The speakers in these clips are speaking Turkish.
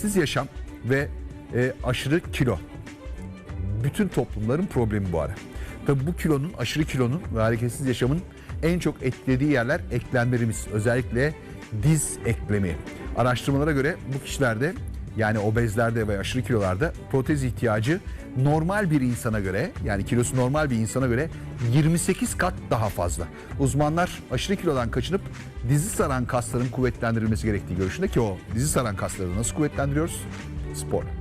hareketsiz yaşam ve e, aşırı kilo. Bütün toplumların problemi bu ara. Tabii bu kilonun, aşırı kilonun ve hareketsiz yaşamın en çok etkilediği yerler eklemlerimiz. Özellikle diz eklemi. Araştırmalara göre bu kişilerde yani obezlerde ve aşırı kilolarda protez ihtiyacı normal bir insana göre yani kilosu normal bir insana göre 28 kat daha fazla. Uzmanlar aşırı kilodan kaçınıp dizi saran kasların kuvvetlendirilmesi gerektiği görüşünde ki o dizi saran kasları nasıl kuvvetlendiriyoruz? Spor.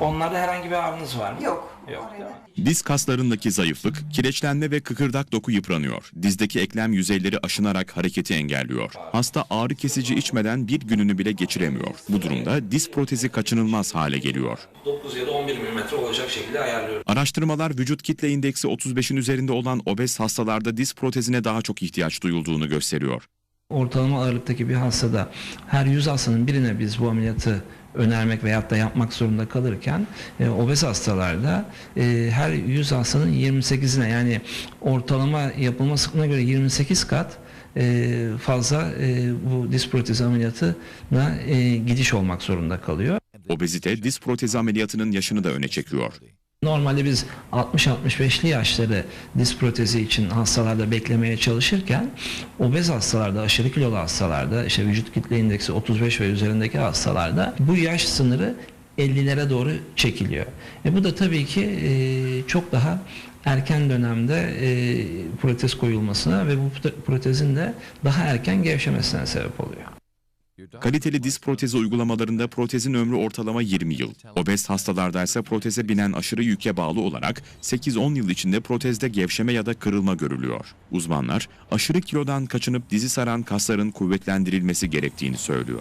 Onlarda herhangi bir ağrınız var mı? Yok. Yok. Orada- değil mi? Diz kaslarındaki zayıflık, kireçlenme ve kıkırdak doku yıpranıyor. Dizdeki eklem yüzeyleri aşınarak hareketi engelliyor. Hasta ağrı kesici içmeden bir gününü bile geçiremiyor. Bu durumda diz protezi kaçınılmaz hale geliyor. 9 ya da 11 milimetre olacak şekilde ayarlıyorum. Araştırmalar vücut kitle indeksi 35'in üzerinde olan obez hastalarda diz protezine daha çok ihtiyaç duyulduğunu gösteriyor. Ortalama ağırlıktaki bir hastada her 100 hastanın birine biz bu ameliyatı önermek veyahut da yapmak zorunda kalırken e, obez hastalarda e, her 100 hastanın 28'ine yani ortalama yapılma sıklığına göre 28 kat e, fazla e, bu diz protezi ameliyatına e, gidiş olmak zorunda kalıyor. Obezite diz protezi ameliyatının yaşını da öne çekiyor. Normalde biz 60-65'li yaşları diz protezi için hastalarda beklemeye çalışırken obez hastalarda, aşırı kilolu hastalarda, işte vücut kitle indeksi 35 ve üzerindeki hastalarda bu yaş sınırı 50'lere doğru çekiliyor. E bu da tabii ki e, çok daha erken dönemde e, protez koyulmasına ve bu protezin de daha erken gevşemesine sebep oluyor. Kaliteli diz protezi uygulamalarında protezin ömrü ortalama 20 yıl. Obez hastalarda ise proteze binen aşırı yüke bağlı olarak 8-10 yıl içinde protezde gevşeme ya da kırılma görülüyor. Uzmanlar aşırı kilodan kaçınıp dizi saran kasların kuvvetlendirilmesi gerektiğini söylüyor.